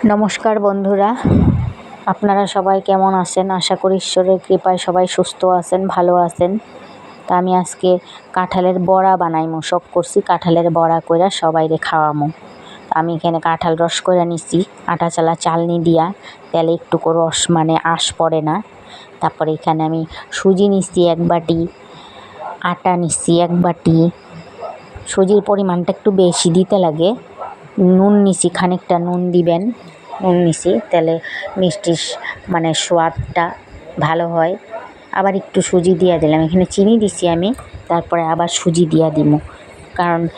নমস্কার বন্ধুরা। আপনারা সবাই কেমন আছেন? আশা করি ঈশ্বরের কৃপায় সবাই সুস্থ আছেন, ভালো আছেন। তা আমি আজকে কাঁঠালের বড়া বানাইমো, সব করছি কাঁঠালের বড়া কইরা সবাইরে খাওয়ামো। আমি এখানে কাঁঠাল রস করে নিচ্ছি আটা চালা চালনি দিয়া, তেলে একটুকু রস মানে আঁশ পড়ে না। তারপরে এখানে আমি সুজি নিচ্ছি এক বাটি, আটা নিচ্ছি এক বাটি। সুজির পরিমাণটা একটু বেশি দিতে লাগে। নুন নিছি, খানিকটা নুন দিবেন, নুন নিছি, তাহলে মিষ্টির মানে স্বাদটা ভালো হয়। আবার একটু সুজি দিয়ে দিলাম, এখানে চিনি দিছি আমি, তারপরে আবার সুজি দিয়া দিব কারণ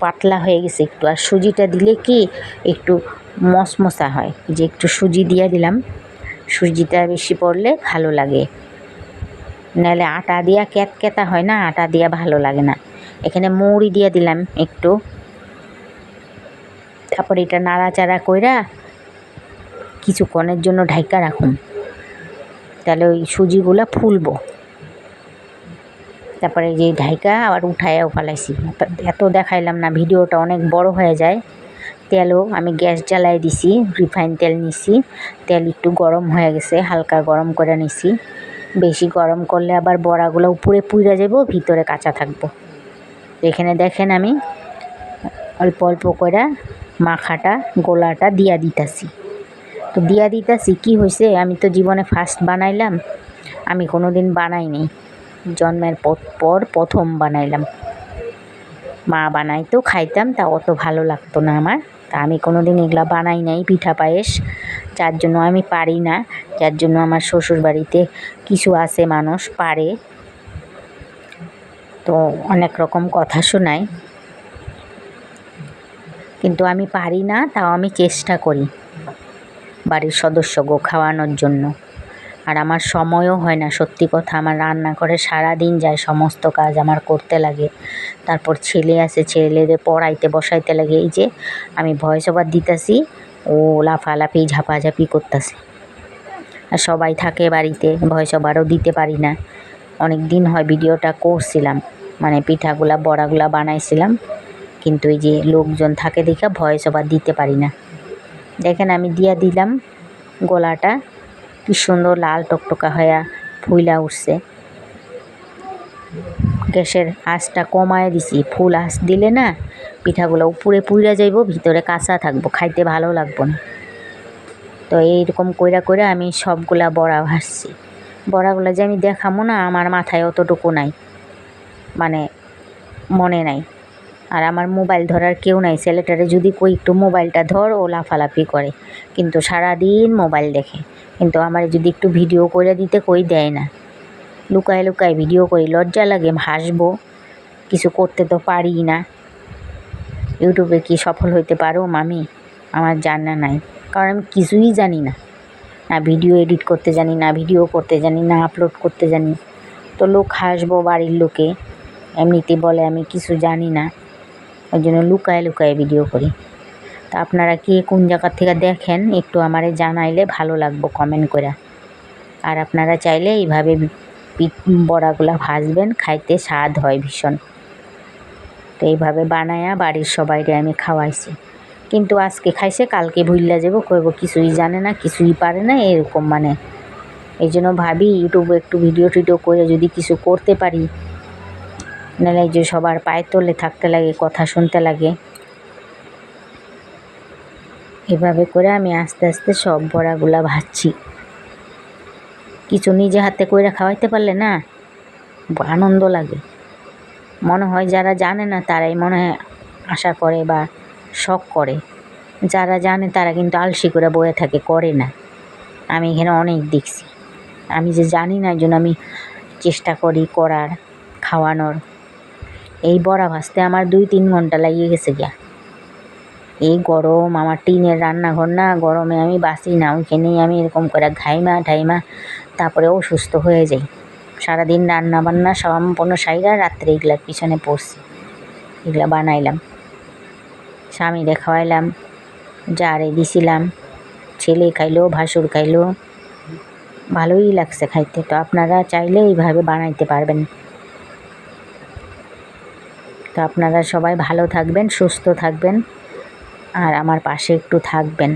পাতলা হয়ে গেছে একটু, আর সুজিটা দিলে কি একটু মশমশা হয় যে একটু সুজি দিয়ে দিলাম। সুজিটা বেশি পড়লে ভালো লাগে। নাহলে আটা দিয়া ক্যাতক্যাতা হয় না, আটা দিয়া ভালো লাগে না। এখানে মৌরি দিয়ে দিলাম একটু। তারপরে এটা নাড়াচাড়া কইরা কিছুক্ষণের জন্য ঢাইকা রাখুন। তাহলে ওই সুজিগুলা ফুলবো। তারপরে যে ঢাইকা আবার উঠায়ও ফেলাইছি। এত দেখাইলাম না, ভিডিওটা অনেক বড় হয়ে যায়। তেলও আমি গ্যাস জ্বালাই দিছি, রিফাইন তেল নিছি। তেল একটু গরম হয়ে গেছে, হালকা গরম করে নিছি। বেশি গরম করলে আবার বড়াগুলো উপরে পুড়ে যাব ভিতরে কাঁচা থাকব। এখানে দেখেন আমি অল্প অল্প করে মাখাটা, গোলাটা দিয়া দিতাছি। তো দিয়া দিতাছি, কি হয়েছে আমি তো জীবনে ফার্স্ট বানাইলাম, আমি কোনো দিন বানাইনি জন্মের পর- পর প্রথম বানাইলাম। মা বানাইতো, খাইতাম, তা অত ভালো লাগতো না আমার। তা আমি কোনো দিন এগুলা বানাই নাই, পিঠা পায়েস। যার জন্য আমি পারি না, যার জন্য আমার শ্বশুর বাড়িতে কিছু আছে মানুষ, পারে। তো অনেক রকম কথা শোনায়। কিন্তু আমি পারি না, তাও আমি চেষ্টা করি বাড়ির সদস্যগো খাওয়ানোর জন্য। আর আমার সময়ও হয় না, সত্যি কথা, আমার রান্না করে সারা দিন যায়, সমস্ত কাজ আমার করতে লাগে। তারপর ছেলে আছে, ছেলেদের পড়াইতে, বসাইতে লাগে। এই যে, আমি ভয়েস ওভার দিতেছি, ও লাফালাফি, ঝাপাঝাপি করতেছে। আর সবাই থাকে বাড়িতে, ভয়েস ওভারও দিতে পারি না। অনেক দিন হয় ভিডিওটা করছিলাম মানে পিঠাগুলা, বড়াগুলা বানাইছিলাম। কিন্তু এই যে লোকজন থাকে দেখে ভয়েস ওভার দিতে পারি না। দেখেন আমি দিয়া দিলাম গলাটা, কি সুন্দর লাল টকটকা হয়ে ফুইলা উঠছে। গ্যাসের আঁচটা কমায় দিছি, ফুল আঁচ দিলে না পিঠাগুলো উপরে পুইরা যাইব, ভিতরে কাঁচা থাকব, খাইতে ভালো লাগবো না। তো এইরকম কইরা কইরা আমি সবগুলা বড়া ভাসছি বড়াগুলো যে আমি দেখামো না, আমার মাথায় অতটুকু নাই মানে মনে নাই। আর আমার মোবাইল ধরার কেউ নাই। ছেলেটারে যদি কই একটু মোবাইলটা ধর, ও লাফালাফি করে। কিন্তু সারাদিন মোবাইল দেখে। কিন্তু আমার যদি একটু ভিডিও করে দিতে কই দেয় না। লুকায় লুকায় ভিডিও করি। লজ্জা লাগে, হাসবো। কিছু করতে তো পারি না। ইউটিউবে কি সফল হইতে পারো মামি? আমার জানা নাই। কারণ আমি কিছুই জানি না। না ভিডিও এডিট করতে জানি, না ভিডিও করতে জানি, না আপলোড করতে জানি। তো লোক হাসবো বাড়ির লোকে। এমনিতে বলে আমি কিছু জানি না। ওই জন্য লুকায় লুকায় ভিডিও করি। তা আপনারা কি কোন জায়গার থেকে দেখেন, একটু আমারে জানাইলে ভালো লাগবো কমেন্ট করে। আর আপনারা চাইলে এইভাবে বড়াগুলা ভাজবেন, খাইতে স্বাদ হয় ভীষণ। তো এইভাবে বানায়া বাড়ির সবাইকে আমি খাওয়াইছি। কিন্তু আজকে খাইছে, কালকে ভুললা যাব, কইব কিছুই জানে না, কিছুই পারে না, এরকম মানে। এই জন্য ভাবি, ইউটিউবে একটু ভিডিও টিডিও করে যদি কিছু করতে পারি এই যে সবার পায়ে তলে থাকতে লাগে, কথা শুনতে লাগে। এভাবে করে আমি আস্তে আস্তে সব বড়াগুলা ভাজছি। কিছু নিজে হাতে কইরা খাওয়াইতে পারলে না আনন্দ লাগে। মনে হয় যারা জানে না তারাই মনে হয় আশা করে বা শখ করে। যারা জানে তারা কিন্তু আলসি করে বয়ে থাকে, করে না। আমি এখানে অনেক দেখছি। আমি যে জানি না, এই জন্য আমি চেষ্টা করি করার, খাওয়ানোর। এই বড়া ভাজতে আমার দুই তিন ঘণ্টা লাগিয়ে গেছে গিয়া। এই গরম, আমার টিনের রান্নাঘর না, গরমে আমি বাসি না ওইখানেই আমি এরকম করে ঘাইমা, ঠাইমা, তারপরে অসুস্থ হয়ে যাই। সারাদিন রান্না বান্না সম্পূর্ণ সাইরা রাত্রে এগুলার পিছনে পড়ছি, এগুলা বানাইলাম। স্বামীরে খাওয়াইলাম জারে দিছিলাম, ছেলে খাইলো, ভাসুর খাইলো, ভালোই লাগছে খাইতে। তো আপনারা চাইলে এইভাবে বানাইতে পারবেন। তো আপনারা সবাই ভালো থাকবেন সুস্থ থাকবেন আর আমার পাশে একটু থাকবেন।